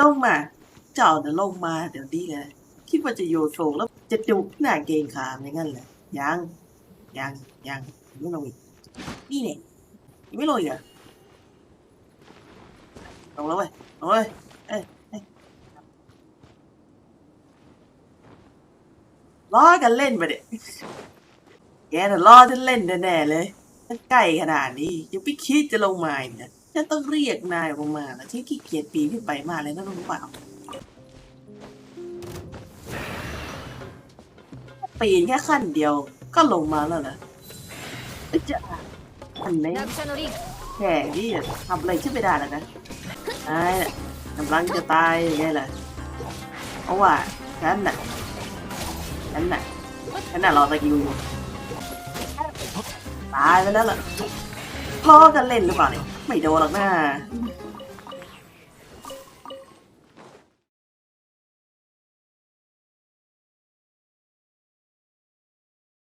ลงมา เจ้าจะลงมาเดี๋ยวนี้เลย คิดว่าจะโยนส่งแล้วจะจุกหน้าเกงขามอย่างนั้นเลยยังยังยังไม่ลงอีกนี่เนี่ยยังไม่ลงอีกเหรอลงแล้วเว้ยลงเลยเอ้ยเอ้ยล้อกันเล่นไปเด็กแกน่ะล้อฉันเล่นแน่ๆเลย ถ้าใกล้ขนาดนี้ยังไม่คิดจะลงมาเนี่ยฉันต้องเรียกนายลงมาแล้วฉันขี้เกียจปีนขึ้นไปมาเลยนะรู้เปล่าปีนแค่ขั้นเดียวก็ลงมาแล้วนะจะอันนี้แก่ดิทำอะไรขึ้นไม่ได้แล้วนะไอ้กำลังจะตายยังไงล่ะเพราะว่าฉันน่ะฉันน่ะฉันน่ะรอตะกิวอยู่ ตายไปแล้วล่ะพ่อกันเล่นหรือเปล่าเนี่ยไม่โดนหรอกนะ